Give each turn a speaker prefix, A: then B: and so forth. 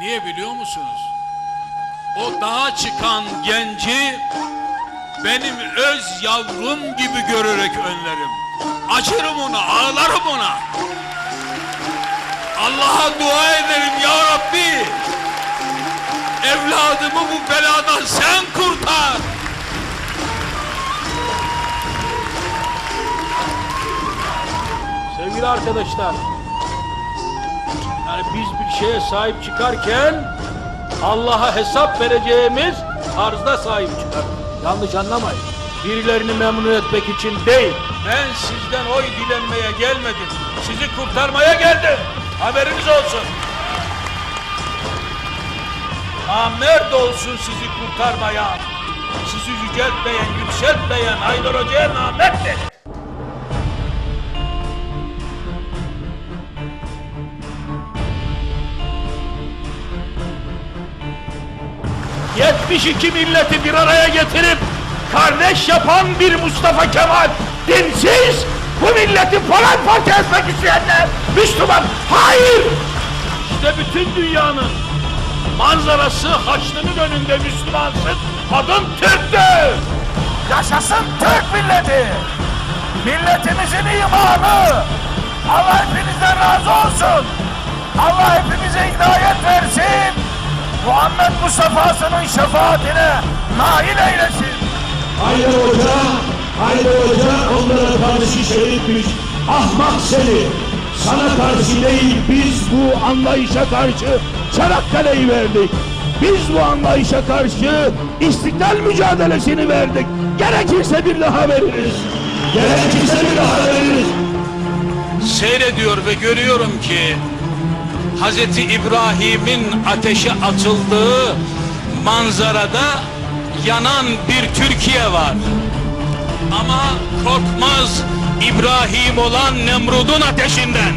A: Niye biliyor musunuz? O dağa çıkan genci benim öz yavrum gibi görerek önlerim. Acırım ona, ağlarım ona. Allah'a dua ederim ya Rabbi. Evladımı bu beladan sen kurtar.
B: Sevgili arkadaşlar, yani biz bir şeye sahip çıkarken Allah'a hesap vereceğimiz tarzda sahip çıkar. Yanlış anlamayın. Birilerini memnun etmek için değil. Ben sizden oy dilenmeye gelmedim. Sizi kurtarmaya geldim. Haberiniz olsun. Namert olsun sizi kurtarmayan, sizi yüceltmeyen, yükseltmeyen Haydar Hoca'ya namert denir. 72 milleti bir araya getirip kardeş yapan bir Mustafa Kemal dinsiz bu milleti paramparça etmek isteyenler Müslüman hayır işte bütün dünyanın manzarası Haçlı'nın önünde Müslümansın adın Türk'tür
C: Yaşasın Türk milleti! Milletimizin imanı! Allah hepinizden razı olsun! Mustafa'sının şefaatine nail eylesin!
D: Haydar Hoca, Haydar Hoca onlara karşı şehitmiş. Ahmak seni. Sana karşı değil biz bu anlayışa karşı Çanakkale'yi verdik. Biz bu anlayışa karşı istiklal mücadelesini verdik. Gerekirse bir daha veririz. Gerekirse bir daha veririz.
A: seyrediyor ve görüyorum ki Hazreti İbrahim'in ateşe atıldığı manzarada yanan bir Türkiye var. Ama korkmaz İbrahim olan Nemrud'un ateşinden.